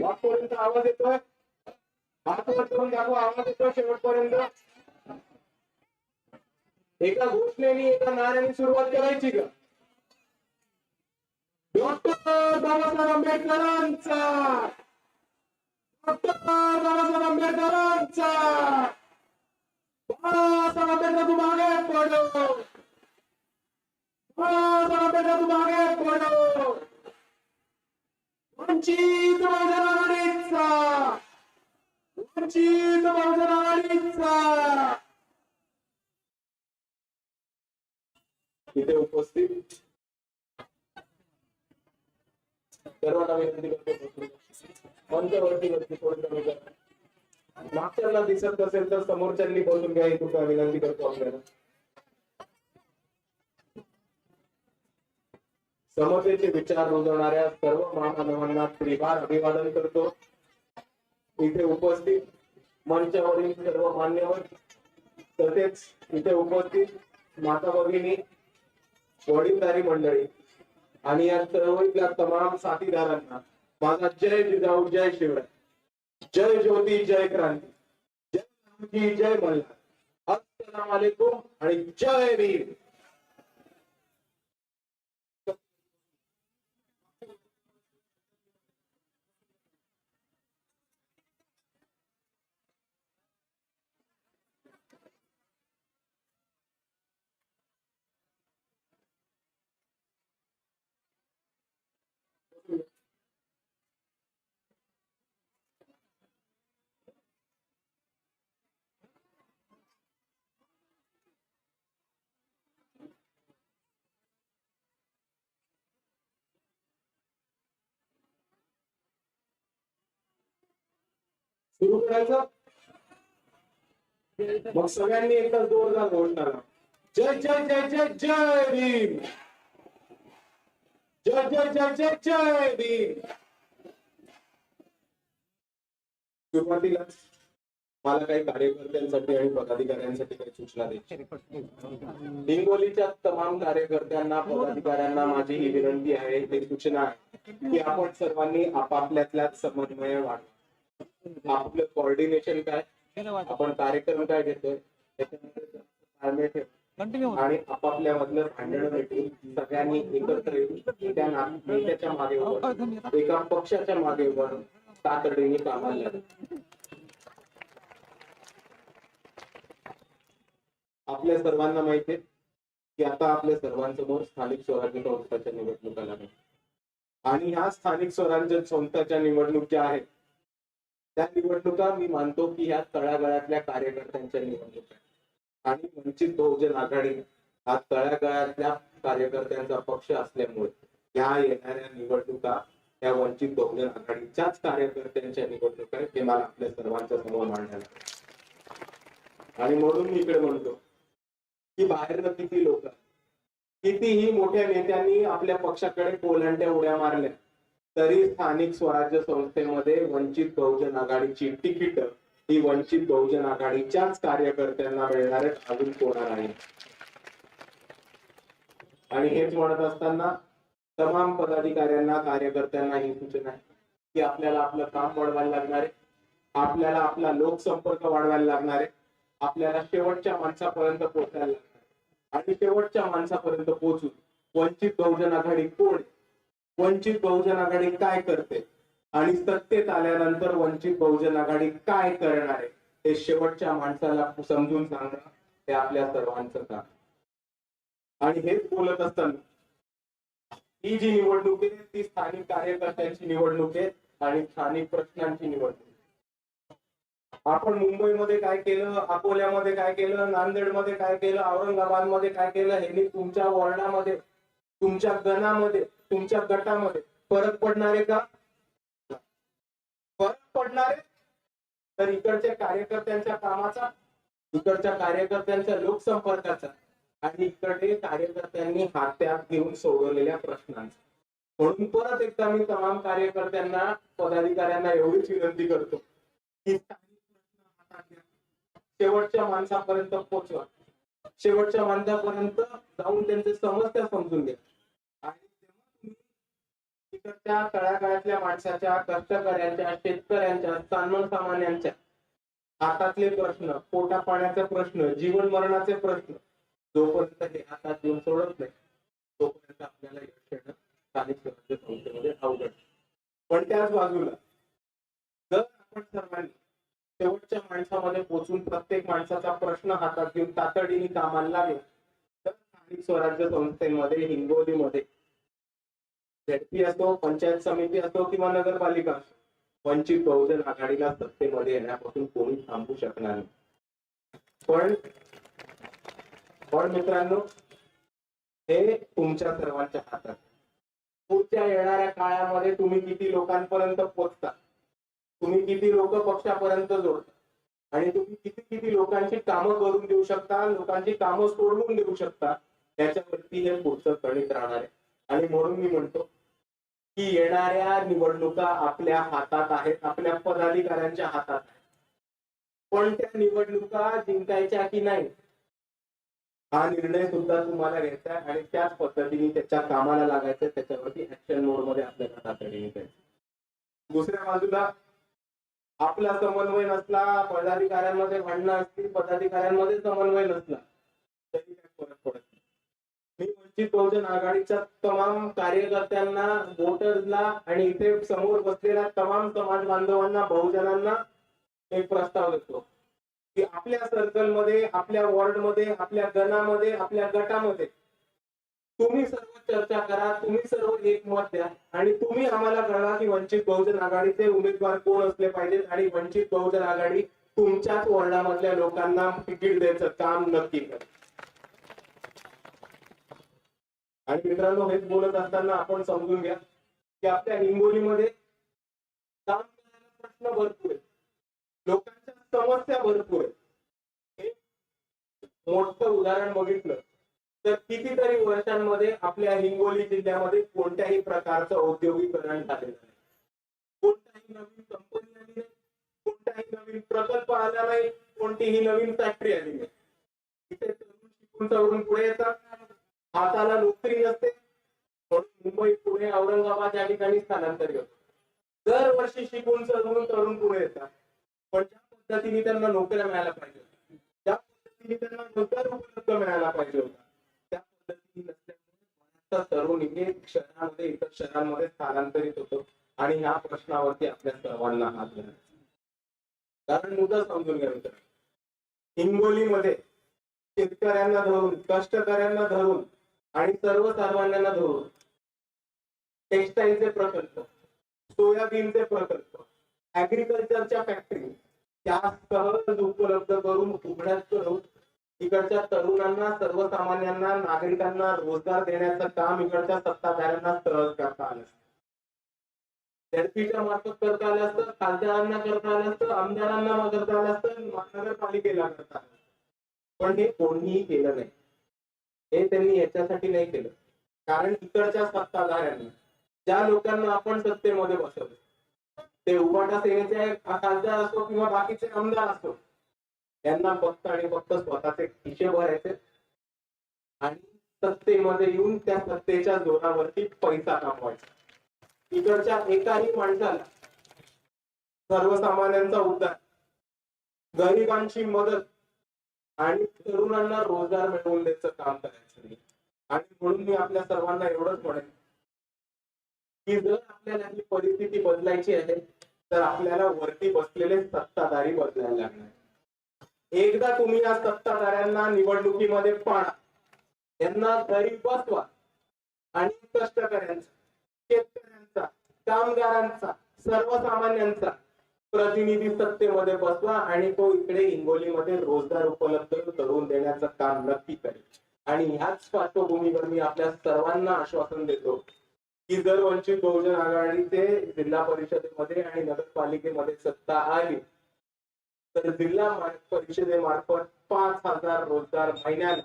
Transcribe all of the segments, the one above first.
वाटपर्यंत आवाज येतोय? हात वर करून दाखवा आवाज येतोय शेवटपर्यंत. एका घोषणेने एका नाण्याने सुरुवात करायची का? डॉक्टर बाबासाहेब आंबेडकरांचा! डॉक्टर बाबासाहेब आंबेडकरांचा! बाबासाहेब आंबेडकर तू मागे पडलो. हो, बाबासाहेब तू मागे पडो वंचित बहुजन आघाडीचा वंचित बहुजन आघाडीचा इथे उपस्थित. सर्वांना विनंती करतो वरती थोडं कमी करा. मागच्यांना दिसत असेल तर समोरच्यांनी बोलून घ्या इथून विनंती करतो आपल्याला. समतेचे विचार रुजवणाऱ्या सर्व महामानवांना त्रिवार अभिवादन करतो. इथे उपस्थित मंचावरील सर्व मान्यवर तसेच इथे उपस्थित माता भगिनी वडीलधारी मंडळी आणि या चळवळीतल्या तमाम साथीदारांना माझा जय जिजाऊ जय शिवराय. जय ज्योती जय क्रांती. जय रामजी जय मल्हार. अस्सलाम वालेकुम आणि जय भीम. Thank you. सुरू करायचं? मग सगळ्यांनी एकदा जोरदार घोषणा जय जय जय जय जय भीम. जय जय जय जय जय भीम. सुरुवातीला मला काही कार्यकर्त्यांसाठी आणि पदाधिकाऱ्यांसाठी काही सूचना द्यायची. हिंगोलीच्या तमाम कार्यकर्त्यांना पदाधिकाऱ्यांना माझी ही विनंती आहे ही सूचना आहे की आपण सर्वांनी आपापल्यातल्या समन्वय वाढवा. आपलं कॉर्डिनेशन काय? आपण कार्यक्रम काय घेतोय? त्याच्यामध्ये आणि आपापल्या मधलं भांडण भेटून सगळ्यांनी एकत्र येऊन त्या नेत्याच्या मागे उभं एका पक्षाच्या मागे उभं तातडीने कामाला. आपल्या सर्वांना माहिती आहे की आता आपल्या सर्वांसमोर स्थानिक स्वराज्य संस्थाच्या निवडणुका लागल्या. आणि ह्या स्थानिक स्वराज्य संस्थाच्या निवडणूक ज्या आहेत त्या निवडणुका मी मानतो की ह्या तळागाळातल्या कार्यकर्त्यांच्या निवडणुका आणि वंचित बहुजन आघाडी हा तळागाळातल्या कार्यकर्त्यांचा पक्ष असल्यामुळे या येणाऱ्या निवडणुका या वंचित बहुजन आघाडीच्याच कार्यकर्त्यांच्या निवडणुका आहेत हे मला आपल्या सर्वांच्या समोर मांडायला आणि म्हणून मी इकडे म्हणतो की बाहेरनं किती लोक कितीही मोठ्या नेत्यांनी आपल्या पक्षाकडे कोलांट्या उड्या मारल्या तरी स्थानिक स्वराज्य संस्थेमध्ये वंचित बहुजन आघाडीची तिकीट ही वंचित बहुजन आघाडीच्याच कार्यकर्त्यांना मिळणार आहेत अजून कोणा नाही. आणि हेच म्हणत असताना तमाम पदाधिकाऱ्यांना कार्यकर्त्यांना ही सूचना आहे की आपल्याला आपलं काम वाढवायला लागणार आहे. आपल्याला आपला लोकसंपर्क वाढवायला लागणार आहे. आपल्याला शेवटच्या माणसापर्यंत पोहोचायला लागणार आणि शेवटच्या माणसापर्यंत पोहोचून वंचित बहुजन आघाडी कोण? आहे? वंचित बहुजन आघाडी काय करते? आणि सत्तेत आल्यानंतर वंचित बहुजन आघाडी काय करणार आहे? हे शेवटच्या माणसाला समजून सांगणं हे आपल्या सर्वांचं काम आणि हेच बोलत असताना ही जी निवडणूक आहे ती स्थानिक कार्यकर्त्यांची निवडणूक आहे आणि स्थानिक प्रश्नांची निवडणूक आपण मुंबईमध्ये काय केलं अकोल्यामध्ये काय केलं नांदेडमध्ये काय केलं औरंगाबादमध्ये काय केलं हे तुमच्या वॉर्डामध्ये तुमच्या गणामध्ये तुमच्या गटामध्ये फरक पडणारे का? फरक पडणार? आहे तर इकडच्या कार्यकर्त्यांच्या कामाचा इकडच्या कार्यकर्त्यांच्या लोकसंपर्काचा आणि इकडे कार्यकर्त्यांनी हात्यात घेऊन सोडवलेल्या प्रश्नांचा. म्हणून परत एकदा मी तमाम कार्यकर्त्यांना पदाधिकाऱ्यांना एवढीच विनंती करतो की प्रश्न शेवटच्या माणसापर्यंत पोहोचवा शेवटच्या माणसापर्यंत जाऊन त्यांच्या समस्या समजून घ्या. त्या तळागाळातल्या माणसाच्या कष्टकऱ्यांच्या शेतकऱ्यांच्या सामान्यांच्या हातातले प्रश्न पोटा पाण्याचे प्रश्न जीवन मरणाचे प्रश्न जोपर्यंत हे हातात देऊन सोडत नाही तोपर्यंत आपल्याला यश येणं स्थानिक स्वराज्य संस्थेमध्ये अवघड पण त्याच बाजूला जर आपण सर्वांनी शेवटच्या माणसामध्ये पोचून प्रत्येक माणसाचा प्रश्न हातात घेऊन तातडीने कामाला लागेल तर स्थानिक स्वराज्य संस्थेमध्ये हिंगोलीमध्ये झेडपी असो पंचायत समिती असो किंवा नगरपालिका असो वंचित बहुजन आघाडीला सत्तेमध्ये येण्यापासून कोणी थांबू शकणार नाही. पण पण मित्रांनो हे तुमच्या सर्वांच्या हातात. पुढच्या येणाऱ्या काळामध्ये तुम्ही किती लोकांपर्यंत पोचता? तुम्ही किती लोक पक्षापर्यंत जोडता? आणि तुम्ही किती किती लोकांची कामं करून देऊ शकता लोकांची कामं सोडवून देऊ शकता याच्यावरती हे पुढचं गणित राहणार आहे. आणि म्हणून मी म्हणतो की येणाऱ्या निवडणुका आपल्या हातात आहेत आपल्या पदाधिकाऱ्यांच्या हातात आहेत. पण त्या निवडणुका जिंकायच्या की नाही हा निर्णय सुद्धा तुम्हाला घ्यायचा आहे आणि त्याच पद्धतीने त्याच्या कामाला लागायचं त्याच्यावरती ऍक्शन मोडमध्ये आपल्याला तातडीने जायचं दुसऱ्या बाजूला आपला समन्वय नसला पदाधिकाऱ्यांमध्ये भांडणं असतील पदाधिकाऱ्यांमध्ये समन्वय नसला तरी काय फरक पडत मी वंचित बहुजन आघाडीच्या तमाम कार्यकर्त्यांना वोटर्सला आणि इथे समोर बसलेल्या तमाम समाज बांधवांना बहुजनांना एक प्रस्ताव देतो. की आपल्या सर्कलमध्ये आपल्या वॉर्डमध्ये आपल्या गणामध्ये आपल्या गटामध्ये तुम्ही सर्व चर्चा करा तुम्ही सर्व एक मत द्या आणि तुम्ही आम्हाला कळा की वंचित बहुजन आघाडीचे उमेदवार कोण असले पाहिजेत आणि वंचित बहुजन आघाडी तुमच्याच वॉर्डामधल्या लोकांना तिकीट द्यायचं काम नक्की करा. आणि मित्रांनो हेच बोलत असताना आपण समजून घ्या की आपल्या हिंगोलीमध्ये काम करायला प्रश्न भरपूर आहे. लोकांच्या समस्या भरपूर आहे मोठं उदाहरण बघितलं तर कितीतरी वर्षांमध्ये आपल्या हिंगोली जिल्ह्यामध्ये कोणत्याही प्रकारचं औद्योगिकरण झालेलं नाही. कोणताही नवीन कंपनी आली नाही कोणताही नवीन प्रकल्प आला नाही कोणतीही नवीन फॅक्टरी आली नाही. इथे तरुण शिकून सवरून पुढे येतात. हाताला नोकरी नसते मुंबई पुणे औरंगाबाद या ठिकाणी स्थलांतरित होतो दरवर्षी शिकून सजवून तरुण पुढे येतात. पण ज्या पद्धतीने त्यांना नोकऱ्या मिळायला पाहिजे ज्या पद्धतीने त्यांना रोजगार उपलब्ध मिळायला पाहिजे होता त्या पद्धतीने नसल्यामुळे तरुण इथे शहरामध्ये इतर शहरांमध्ये स्थलांतरित होतो आणि ह्या प्रश्नावरती आपल्या सर्वांना हात कारण मुद्दा समजून घ्या मित्र हिंगोलीमध्ये शेतकऱ्यांना धरून कष्टकऱ्यांना धरून आणि सर्वसामान्यांना धरून टेक्सटाईलचे प्रकल्प सोयाबीनचे प्रकल्प ऍग्रिकल्चरच्या फॅक्टरी त्या सहज उपलब्ध करून उघड्यात करून इकडच्या तरुणांना सर्वसामान्यांना नागरिकांना रोजगार देण्याचं काम इकडच्या सत्ताधाऱ्यांना सहज करता आलं. झेडपीच्या मार्फत करता आलं असतं खासदारांना करता आलं असतं आमदारांना करता आलं असतं महानगरपालिकेला करता आलं पण हे कोणीही केलं नाही. हे त्यांनी याच्यासाठी नाही केलं. कारण इकडच्या सत्ताधाऱ्यांनी ज्या लोकांना आपण सत्तेमध्ये बसवलं ते उबाटा सेनेचे खासदार असो किंवा बाकीचे आमदार असो यांना फक्त आणि फक्त स्वतःचे खिशे भरायचे आणि सत्तेमध्ये येऊन त्या सत्तेच्या जोरावरती पैसा कमवायचा. इकडच्या एकाही माणसाला सर्वसामान्यांचा उद्धार गरिबांची मदत आणि तरुणांना रोजगार मिळवून द्यायचं काम करायचं नाही. आणि म्हणून मी आपल्या सर्वांना एवढंच म्हणेन की जर आपल्याला ही परिस्थिती बदलायची आहे तर आपल्याला वरती बसलेले सत्ताधारी बदलायला लागणार. एकदा तुम्ही या सत्ताधाऱ्यांना निवडणुकीमध्ये पाडा. यांना घरी बसवा. आणि कष्टकऱ्यांचा शेतकऱ्यांचा कामगारांचा सर्वसामान्यांचा प्रतिनिधी सत्तेमध्ये बसवा आणि तो इकडे हिंगोलीमध्ये रोजगार उपलब्ध करून देण्याचं काम नक्की करेल. आणि ह्याच पार्श्वभूमीवर मी आपल्या सर्वांना आश्वासन देतो की जर वंचित बहुजन आघाडीचे जिल्हा परिषदेमध्ये आणि नगरपालिकेमध्ये सत्ता आली तर जिल्हा परिषदेमार्फत पाच हजार रोजगार महिन्याला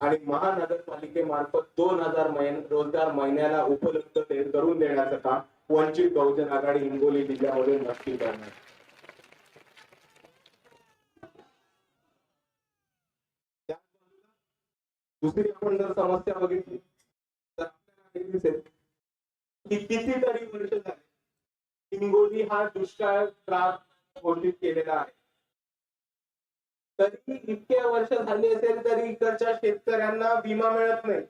आणि महानगरपालिकेमार्फत दोन हजार रोजगार महिन्याला उपलब्ध करून देण्याचं काम वंचित बहुजन आघाडी हिंगोली जिल्ह्यामध्ये नक्की करणार त्याच बाजूला दुसरी आपण जर समस्या बघितली. तर आपल्याला दिसेल की कितीतरी वर्ष झाले हिंगोली हा दुष्काळ त्रास घोषित केलेला आहे. तरी इतके वर्ष झाली असेल तरी इकडच्या शेतकऱ्यांना विमा मिळत नाही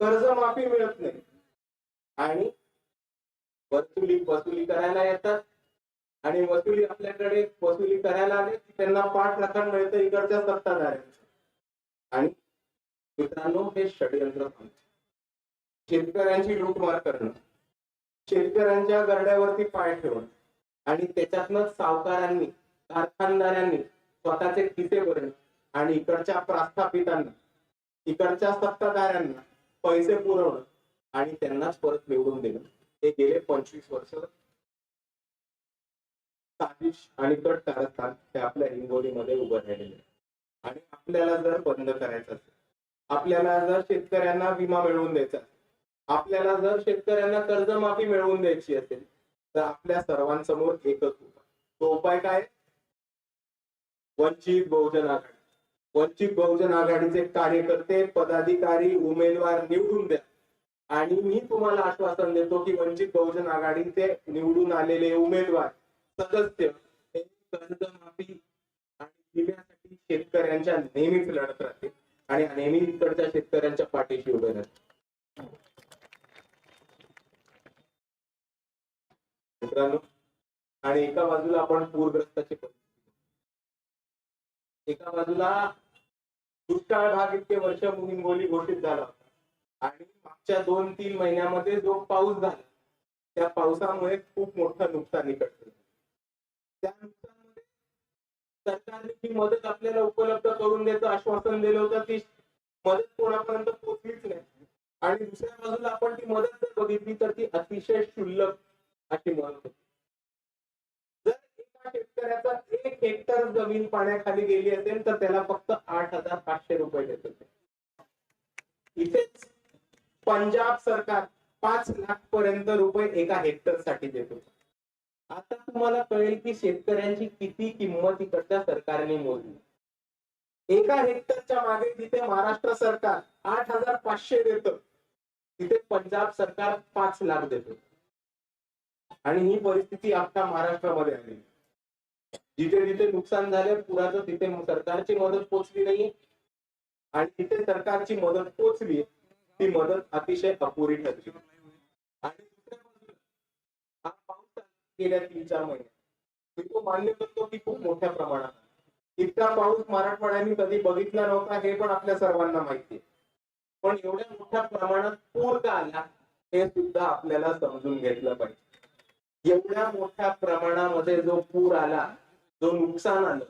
कर्जमाफी मिळत नाही. आणि वसुली वसुली करायला येतात. आणि वसुली आपल्याकडे वसुली करायला आले की त्यांना पाठ लाखांना मिळतं इकडच्या सत्ताधाऱ्यांचं. आणि मित्रांनो हे षडयंत्र शेतकऱ्यांची लूटमार करणं शेतकऱ्यांच्या गरड्यावरती पाय ठेवणं आणि त्याच्यातनं सावकारांनी कारखानदारांनी स्वतःचे खिसे भरणं आणि इकडच्या प्रस्थापितांना इकडच्या सत्ताधाऱ्यांना पैसे पुरवणं आणि त्यांनाच परत निवडून देणं. हे गेले पंचवीस वर्ष. साजिश आणि कट कारस्थान हे आपल्या हिंगोलीमध्ये उभं राहिलेले आणि आपल्याला जर बंद करायचं असेल आपल्याला जर शेतकऱ्यांना विमा मिळवून द्यायचा आपल्याला जर शेतकऱ्यांना कर्जमाफी मिळवून द्यायची असेल तर आपल्या सर्वांसमोर एकच उपाय. तो उपाय काय? वंचित बहुजन आघाडी. वंचित बहुजन आघाडीचे कार्यकर्ते पदाधिकारी उमेदवार निवडून द्या. आणि मी तुम्हाला आश्वासन देतो की वंचित बहुजन आघाडीचे निवडून आलेले उमेदवार सदस्य हे कर्जमाफी आणि विम्यासाठी शेतकऱ्यांच्या नेहमीच लढत राहतील. आणि नेहमी इकडच्या शेतकऱ्यांच्या पाठीशी उभे राहत मित्रांनो आणि एका बाजूला आपण पूरग्रस्ताची परिस्थिती. एका बाजूला दुष्काळ भाग इतके वर्ष हिंगोली घोषित झाला होता. आणि मागच्या दोन तीन महिन्यामध्ये जो पाऊस झाला त्या पावसामुळे खूप मोठं नुकसान इकडचं त्या सरकारने जी मदत आपल्याला उपलब्ध करून द्यायचं आश्वासन दिलं होतं ती मदत कोणापर्यंत पोहोचलीच नाही. आणि दुसऱ्या बाजूला आपण ती मदत जर बघितली तर ती अतिशय क्षुल्लक अशी मदत होती. जर एका शेतकऱ्याचा एक हेक्टर जमीन पाण्याखाली गेली असेल तर त्याला फक्त आठ हजार पाचशे रुपये देत होते. इथेच पंजाब सरकार पाच लाख पर्यंत रुपये एका हेक्टरसाठी देत होतं. आता तुम्हाला कळेल की शेतकऱ्यांची किती किंमत इकडच्या सरकारने मोजली. एका हेक्टरच्या मागे जिथे महाराष्ट्र सरकार आठ हजार पाचशे देत तिथे पंजाब सरकार पाच लाख देत. आणि ही परिस्थिती आता महाराष्ट्रामध्ये आली. जिथे जिथे नुकसान झाले पुराचं तिथे सरकारची मदत पोचली नाही. आणि तिथे सरकारची मदत पोचली ती मदत अतिशय अपुरी ठरली आणि दुसऱ्या बाजूला हा पाऊस चालू गेल्या तीन चार महिन्यात मी तो मान्य करतो की खूप मोठ्या प्रमाणात. इतका पाऊस मराठवाड्याने कधी बघितला नव्हता हे पण आपल्या सर्वांना माहिती आहे. पण एवढ्या मोठ्या प्रमाणात पूर का आला हे सुद्धा आपल्याला समजून घेतलं पाहिजे. एवढ्या मोठ्या प्रमाणामध्ये जो पूर आला जो नुकसान आलं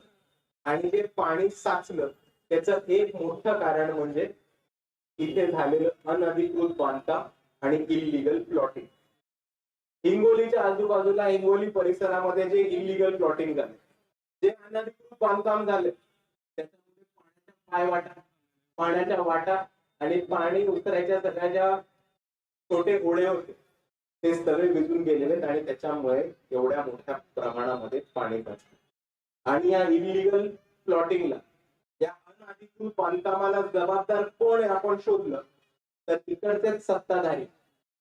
आणि जे पाणी साचलं त्याचं एक मोठं कारण म्हणजे इथे झालेलं अनधिकृत बांधकाम आणि इलिगल प्लॉटिंग हिंगोलीच्या आजूबाजूला हिंगोली परिसरामध्ये जे इलिगल प्लॉटिंग झाले जे अनधिकृत बांधकाम झाले त्याच्यामध्ये पाण्याच्या पायवाटा पाण्याच्या वाटा आणि पाणी उतरायच्या सगळ्या ज्या छोटे गोळे होते. ते सगळे विजून गेलेले आहेत आणि त्याच्यामुळे एवढ्या मोठ्या प्रमाणामध्ये पाणी साचलं आणि या इलिगल प्लॉटिंगला या अनधिकृत बांधकामाला जबाबदार कोण आहे आपण शोधलं. तर तिकडचेच सत्ताधारी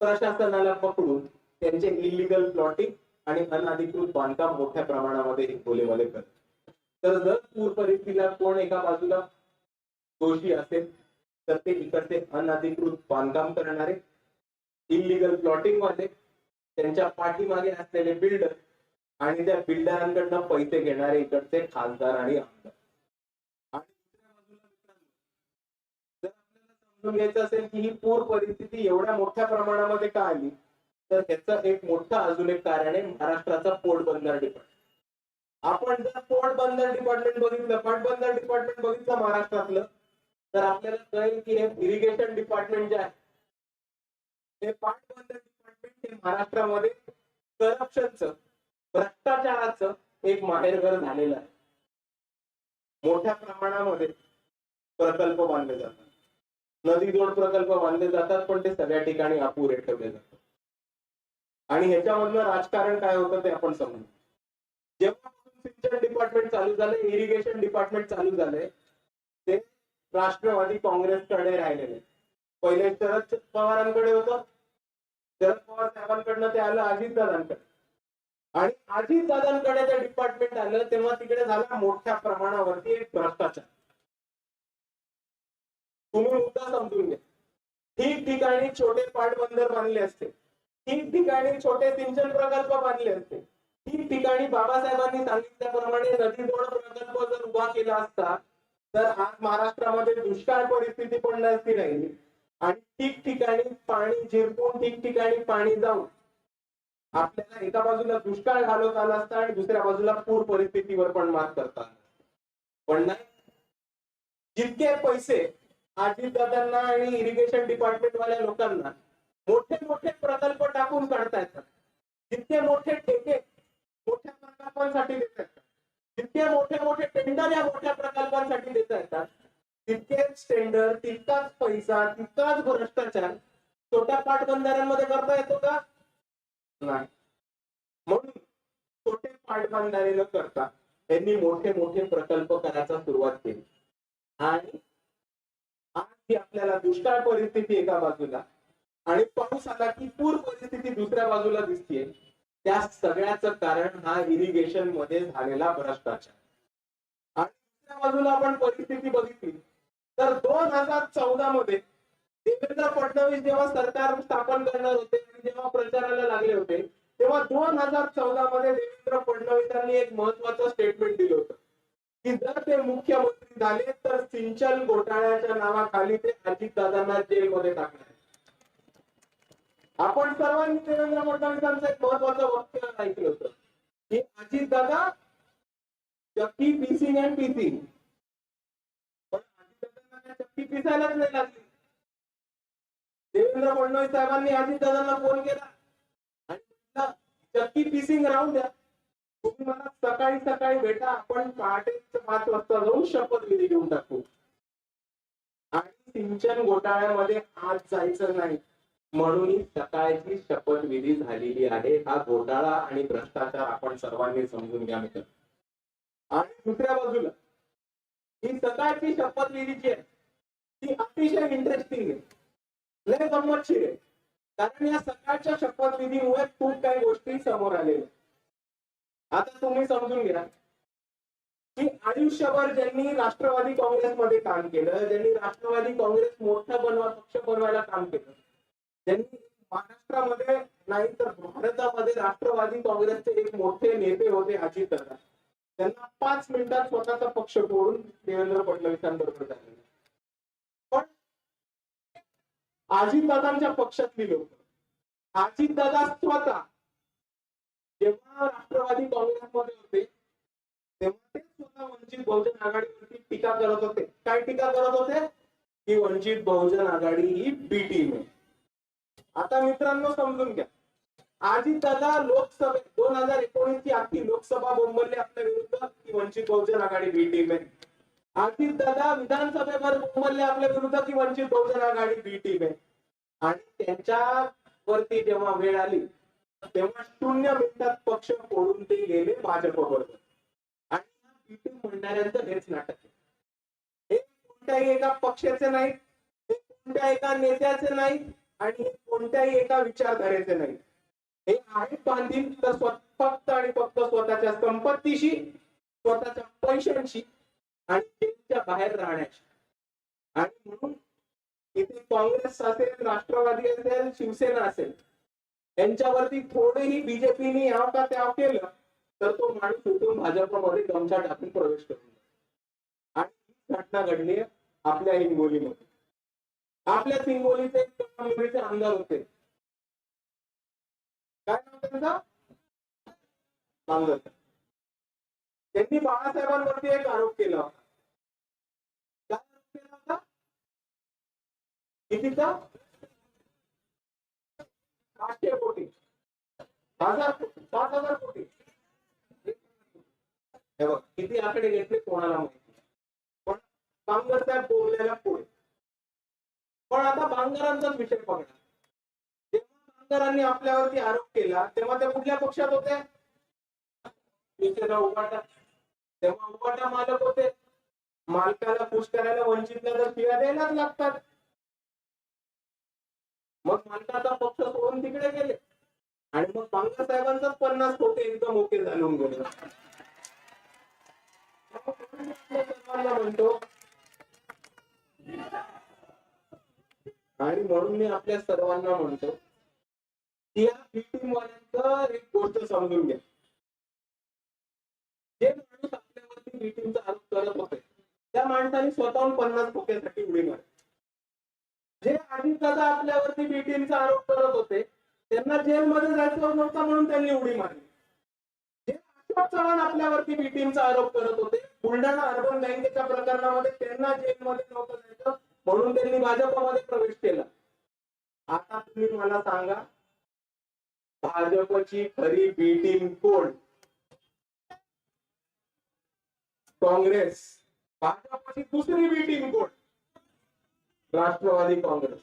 प्रशासनाला पकडून त्यांचे इलिगल प्लॉटिंग आणि अनधिकृत बांधकाम मोठ्या प्रमाणामध्ये हिंगोलीमध्ये करतात. तर जर पूर परिस्थितीला कोण एका बाजूला दोषी असेल तर ते इकडचे अनधिकृत बांधकाम करणारे इलिगल प्लॉटिंग वाले त्यांच्या पाठीमागे असलेले बिल्डर आणि त्या बिल्डरांकडनं पैसे घेणारे इकडचे खासदार आणि आमदार. जर आपल्याला समजून घ्यायचं असेल की ही पूर परिस्थिती एवढ्या मोठ्या प्रमाणामध्ये का आली तर त्याचं एक मोठं अजून एक कारण आहे महाराष्ट्राचा पोटबंदर डिपार्टमेंट आपण जर पोटबंदर डिपार्टमेंट बघितलं पाटबंदर डिपार्टमेंट बघितलं महाराष्ट्रातलं तर आपल्याला कळेल की हे इरिगेशन डिपार्टमेंट जे आहे हे पाटबंदर डिपार्टमेंट हे महाराष्ट्रामध्ये करप्शनचं भ्रष्टाचाराचं एक माहेरघर झालेलं आहे. मोठ्या प्रमाणामध्ये प्रकल्प बांधले जातात. नदी जोड प्रकल्प बांधले जातात पण ते सगळ्या ठिकाणी अपुरे ठेवले जातात. आणि ह्याच्यामधलं राजकारण काय होतं ते आपण समजू. जेव्हापासून सिंचन डिपार्टमेंट चालू झालं इरिगेशन डिपार्टमेंट चालू झाले ते राष्ट्रवादी काँग्रेसकडे राहिलेले. पहिले शरद पवारांकडे होतं शरद पवार साहेबांकडनं ते आलं अजित दादांकडे. आणि अजित दादांकडे ते डिपार्टमेंट आलं तेव्हा तिकडे झाला मोठ्या प्रमाणावरती एक भ्रष्टाचार. तुम्ही मुद्दा समजून घ्या. ठिकठिकाणी छोटे पाटबंदर बांधले असते. ठिकठिकाणी छोटे सिंचन प्रकल्प बांधले असते ठिकठिकाणी बाबासाहेबांनी सांगितल्याप्रमाणे नदीजोड प्रकल्प जर उभा केला असता तर आज महाराष्ट्रामध्ये दुष्काळ परिस्थिती पण नसती राहिली आणि ठिकठिकाणी पाणी झिरपून ठिकठिकाणी पाणी जाऊन आपल्याला एका बाजूला दुष्काळ घालवत आला असता आणि दुसऱ्या बाजूला पूर परिस्थितीवर पण मात करता पण नाही. जितके पैसे अजितदादांना आणि इरिगेशन डिपार्टमेंटवाल्या लोकांना मोठे मोठे प्रकल्प टाकून काढता येतात. जितके मोठे ठेके मोठ्या प्रकल्पांसाठी देता येतात. जितके मोठे मोठे टेंडर या मोठ्या प्रकल्पांसाठी देता येतात तितकेच टेंडर तितकाच पैसा तितकाच भ्रष्टाचार छोट्या पाटबंधाऱ्यांमध्ये करता येतो का? नाही. म्हणून छोटे पाटबंधारे न करता त्यांनी मोठे मोठे प्रकल्प करायला सुरुवात केली. आणि आज ही आपल्याला दुष्काळ परिस्थिती एका बाजूला आणि पाऊस आला की पूर परिस्थिती दुसऱ्या बाजूला दिसतीये. त्या सगळ्याचं कारण हा इरिगेशनमध्ये झालेला भ्रष्टाचार. आणि दुसऱ्या बाजूला आपण परिस्थिती बघितली तर दोन हजार चौदा मध्ये देवेंद्र फडणवीस जेव्हा सरकार स्थापन करणार होते आणि जेव्हा प्रचाराला लागले होते तेव्हा दोन हजार चौदा मध्ये देवेंद्र फडणवीसांनी एक महत्वाचं स्टेटमेंट दिलं होतं की जर ते मुख्यमंत्री झाले तर सिंचन घोटाळ्याच्या नावाखाली ते अजितदादांना जेलमध्ये टाकणार. आपण सर्वांनी देवेंद्र फडणवीसांचं एक महत्वाचं वाक्य ऐकलं होतं. की अजितदादा चक्की पिसिंग अँड पिसिंग पण अजितदादांना त्या चक्की पिसायलाच नाही लागली. देवेंद्र फडणवीस साहेबांनी अजितदादांना फोन केला. आणि चक्की पिसिंग राहून द्या. तुम्ही मला सकाळी सकाळी भेटा आपण पहाटे पाच वाजता जाऊन शपथविधी घेऊन टाकू. आणि सिंचन घोटाळ्यामध्ये आज जायचं नाही. म्हणून सकाळची शपथविधी झालेली आहे. हा घोटाळा आणि भ्रष्टाचार आपण सर्वांनी समजून घ्या मित्र. आणि दुसऱ्या बाजूला ही सकाळची शपथविधी जी आहे. ती अतिशय इंटरेस्टिंग आहे. लय गमतशीर आहे. कारण या सकाळच्या शपथविधीमुळे खूप काही गोष्टी समोर आलेल्या आता तुम्ही समजून घ्या. की आयुष्यभर ज्यांनी राष्ट्रवादी काँग्रेसमध्ये काम केलं ज्यांनी राष्ट्रवादी काँग्रेस मोठं बनवा पक्ष बनवायला काम केलं त्यांनी महाराष्ट्रामध्ये नाही तर भारतामध्ये राष्ट्रवादी काँग्रेसचे एक मोठे नेते होते अजित दादा त्यांना पाच मिनिटात स्वतःचा पक्ष फोडून देवेंद्र फडणवीसांबरोबर झाले पण अजितदादांच्या पक्षातली लोक अजितदादा स्वतः जेव्हा राष्ट्रवादी काँग्रेसमध्ये होते तेव्हा ते स्वतः वंचित बहुजन आघाडीवरती टीका करत होते. काय टीका करत होते? की वंचित बहुजन आघाडी ही बी टीम आहे. आता मित्रांनो समजून घ्या. आधी दादा लोकसभेत दोन हजार एकोणीस ची लोकसभा बोंबलली आपल्या विरुद्ध की वंचित बहुजन आघाडी बी टीम आहे. अजित दादा विधानसभेवर बोंबलले आपल्या विरुद्ध की वंचित बहुजन आघाडी बी टीम आहे. आणि त्यांच्या वरती जेव्हा वेळ आली तेव्हा शून्य मिनिटात पक्ष फोडून ते गेले भाजपबरोबर आणि बी टीम म्हणणाऱ्यांचं हेच नाटक आहे. हे कोणत्याही एका पक्षाचे नाही हे कोणत्या एका नेत्याचे नाही आणि कोणत्याही एका विचारधारेचे नाही. हे आहे बांधील फक्त आणि फक्त स्वतःच्या संपत्तीशी स्वतःच्या पैशांशी आणि जेलच्या बाहेर राहण्याशी. आणि म्हणून इथे काँग्रेस असेल राष्ट्रवादी असेल शिवसेना असेल यांच्यावरती थोडेही बीजेपीने याव का त्याव केलं तर तो माणूस उठून भाजपमध्ये गमछा टाकून प्रवेश करून आणि ही घटना घडली आपल्या हिंगोलीमध्ये. आपल्या हिंगोलीचे काँग्रेसचे आमदार होते. काय नाव त्यांचा? नामदार त्यांनी बाळासाहेबांवरती एक आरोप केला. काय आरोप केला होता? कितीचा पाचशे कोटी. हजार सात हजार कोटी. किती आकडे घेतले कोणाला माहिती? पण बांगर साहेब बोललेला पुढे पण आता बांगरांचाच विषय पकडा जेव्हा बांगरांनी आपल्यावरती आरोप केला तेव्हा ते कुठल्या पक्षात होते? उपाटा. तेव्हा उपाटा मालक होते. मालकाला पुश करायला वंचितला तर शिव्या द्यायलाच लागतात. मग मालकाचा पक्ष सोडून तिकडे गेले. आणि मग बांगर साहेबांचाच पन्नास होते एकदम ओके झालून गेले. म्हणतो? आणि म्हणून मी आपल्या सर्वांना म्हणतो की या मीटिंग वाल्यांचं एक गोष्ट समजून घ्या. जे माणूस आपल्यावरती मीटिंगचा आरोप करत होते त्या माणसाने स्वतःहून पन्नास कोट्यासाठी उडी मारली. जे आधी दादा आपल्यावरती मीटिंगचा आरोप करत होते त्यांना जेलमध्ये जायचं नव्हतं म्हणून त्यांनी उडी मारली. जे अशोक चव्हाण आपल्यावरती मीटिंगचा आरोप करत होते बुलढाणा अर्बन बँकेच्या प्रकरणामध्ये त्यांना जेलमध्ये नव्हतं जायचं म्हणून त्यांनी भाजपमध्ये प्रवेश केला. आता तुम्ही मला सांगा भाजपची खरी बी टीम कोण? काँग्रेस. भाजपची दुसरी बी टीम कोण? राष्ट्रवादी काँग्रेस.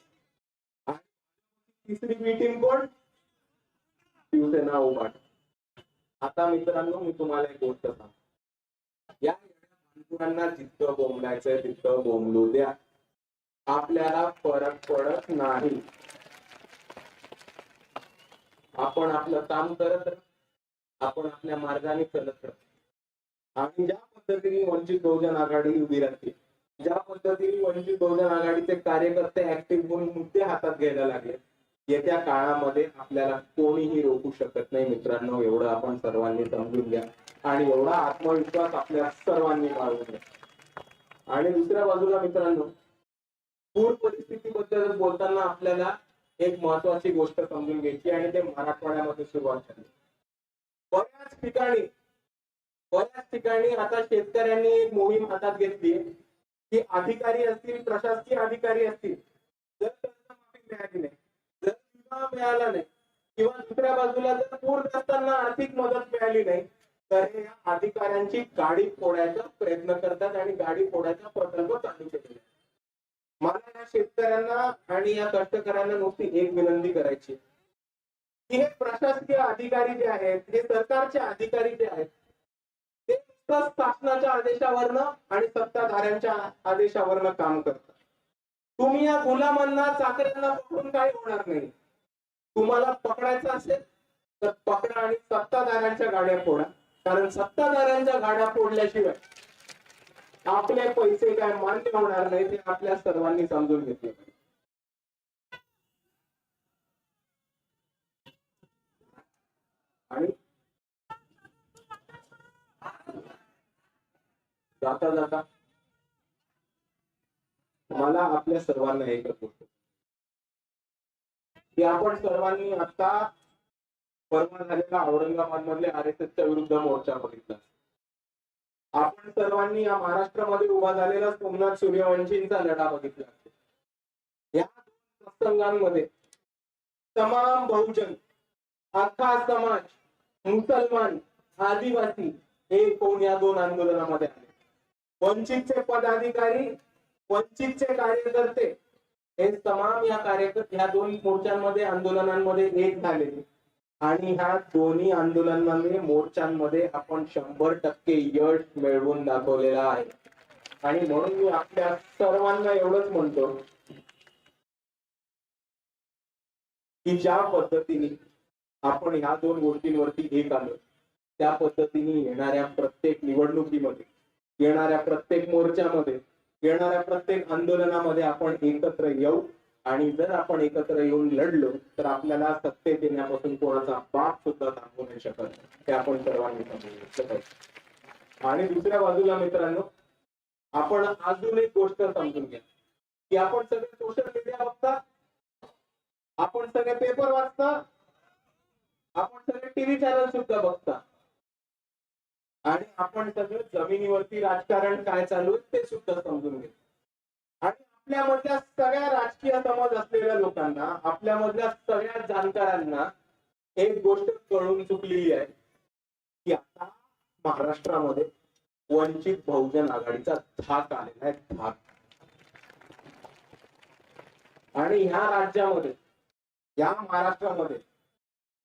तिसरी बी टीम कोण? शिवसेना उभाट आता मित्रांनो मी तुम्हाला एक गोष्ट सांग या बांधवांना जितकं बोंबलायचंय तितकं बोंबलू द्या. आपल्याला फरक पडत नाही. आपण आपलं काम करत आपण आपल्या मार्गाने चलत राहतो आणि ज्या पद्धतीने वंचित बहुजन आघाडी उभी राहते ज्या पद्धतीने वंचित बहुजन आघाडीचे कार्यकर्ते ऍक्टिव्ह होऊन मुद्दे हातात घ्यायला लागले येत्या काळामध्ये आपल्याला कोणीही रोखू शकत नाही मित्रांनो. एवढं आपण सर्वांनी समजून घ्या. आणि एवढा आत्मविश्वास आपल्या सर्वांनी वाढवू द्या आणि दुसऱ्या बाजूला मित्रांनो पूर परिस्थितीबद्दल बोलताना आपल्याला एक महत्वाची गोष्ट समजून घ्यायची आणि ते मराठवाड्यामध्ये सुरुवात झाली बऱ्याच ठिकाणी बऱ्याच ठिकाणी आता शेतकऱ्यांनी एक मोहीम हातात घेतली की अधिकारी असतील प्रशासकीय अधिकारी असतील जर कर्जमाफी मिळाली नाही जर विमा मिळाला नाही किंवा दुसऱ्या बाजूला जर पूरग्रस्तांना आर्थिक मदत मिळाली नाही तर हे अधिकाऱ्यांची गाडी फोडायचा प्रयत्न करतात आणि गाडी फोडायचा प्रकल्प चालू केलेला आहे. मला या शेतकऱ्यांना आणि या कष्टकऱ्यांना नुसती एक विनंती करायची की हे प्रशासकीय अधिकारी जे आहेत हे सरकारचे अधिकारी जे आहेत ते शासनाच्या आदेशावरनं आणि सत्ताधाऱ्यांच्या आदेशावरनं काम करतात. तुम्ही या गुलामांना चाकऱ्यांना पकडून काही होणार नाही. तुम्हाला पकडायचं असेल तर पकडा आणि सत्ताधाऱ्यांच्या गाड्या फोडा. कारण सत्ताधाऱ्यांच्या गाड्या फोडल्याशिवाय आपले पैसे काय मान्य होणार नाही ते आपल्या सर्वांनी समजून घेतले आणि जाता जाता मला आपल्या सर्वांना एकच गोष्ट की आपण सर्वांनी आता परवा झालेला औरंगाबाद मधल्या आर एस एसच्या विरुद्ध मोर्चा बघितला. आपण सर्वांनी या महाराष्ट्रामध्ये उभा झालेला सोमनाथ सूर्यवंशींचा लढा बघितला. या प्रसंगांमध्ये तमाम बहुजन अख्खा समाज मुसलमान आदिवासी हे कोण या दोन आंदोलनामध्ये आले? वंचितचे पदाधिकारी वंचितचे कार्यकर्ते हे तमाम या कार्यकर्ते ह्या दोन मोर्चांमध्ये आंदोलनांमध्ये एक झालेले. आणि ह्या दोन्ही आंदोलनामध्ये मोर्चांमध्ये आपण शंभर टक्के यश मिळवून दाखवलेला आहे. आणि म्हणून मी आपल्या सर्वांना एवढंच म्हणतो की ज्या पद्धतीने आपण ह्या दोन गोष्टींवरती एक आलो त्या पद्धतीने येणाऱ्या प्रत्येक निवडणुकीमध्ये येणाऱ्या प्रत्येक मोर्चामध्ये येणाऱ्या प्रत्येक आंदोलनामध्ये आपण एकत्र येऊ आणि जर आपण एकत्र येऊन लढलो तर आपल्याला सत्तेत येण्यापासून कोणाचा बाप सुद्धा थांबवू नाही शकत. हे आपण सर्वांनी समजून आणि दुसऱ्या बाजूला मित्रांनो आपण अजून एक गोष्ट समजून घ्या. की आपण सगळे सोशल मीडिया बघता आपण सगळे पेपर वाचता? आपण सगळे टीव्ही चॅनल सुद्धा बघता? आणि आपण सगळं जमिनीवरती राजकारण काय चालू आहे ते सुद्धा समजून घेतो आपल्यामधल्या सगळ्या राजकीय समज असलेल्या लोकांना आपल्यामधल्या सगळ्या जाणकारांना एक गोष्ट कळून चुकलेली आहे की आता महाराष्ट्रामध्ये वंचित बहुजन आघाडीचा धाक आलेला आहे धाक. आणि ह्या राज्यामध्ये या महाराष्ट्रामध्ये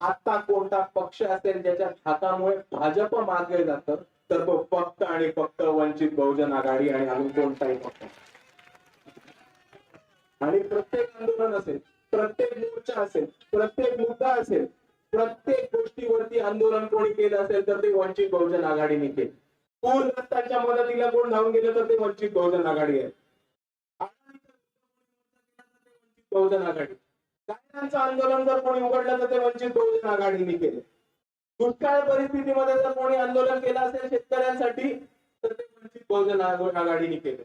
आता कोणता पक्ष असेल ज्याच्या हातामुळे भाजप मागे जातं तर तो फक्त आणि फक्त वंचित बहुजन आघाडी आणि अजून कोणताही पक्ष. आणि प्रत्येक आंदोलन असेल प्रत्येक मोर्चा असेल प्रत्येक मुद्दा असेल प्रत्येक गोष्टीवरती आंदोलन कोणी केलं असेल तर ते वंचित बहुजन आघाडीने केलं. पूरग्रस्तांच्या मदतीला कोण धावून गेलं तर ते वंचित बहुजन आघाडी आहे. बहुजन आघाडी. कायद्यांचं आंदोलन जर कोणी उघडलं तर ते वंचित बहुजन आघाडीने केले. दुष्काळ परिस्थितीमध्ये जर कोणी आंदोलन केलं असेल शेतकऱ्यांसाठी तर ते वंचित बहुजन आघाडीने केले.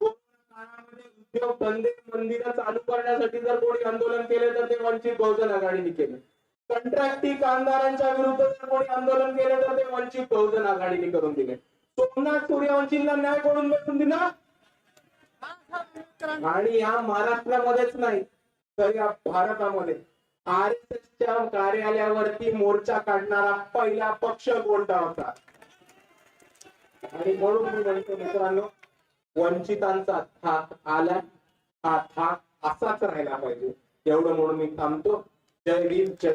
कोरोना काळामध्ये मंदिर मंदिरं चालू करण्यासाठी जर कोणी आंदोलन केले तर ते वंचित बहुजन आघाडीने केले. कंत्राटी कामगारांच्या विरुद्ध जर कोणी आंदोलन केले तर ते वंचित बहुजन आघाडीने करून दिले. सोमनाथ सूर्यवंशींना न्याय कोणून मिळून दिला? आणि या महाराष्ट्रामध्येच नाही तर या भारतामध्ये. आर एस एसच्या कार्यालयावरती मोर्चा काढणारा पहिला पक्ष कोणता होता? आणि म्हणून मी म्हणतो मित्रांनो वंचितांचा थाक आला हा थाक असाच राहिला पाहिजे. एवढं म्हणून मी थांबतो. जय वीर जय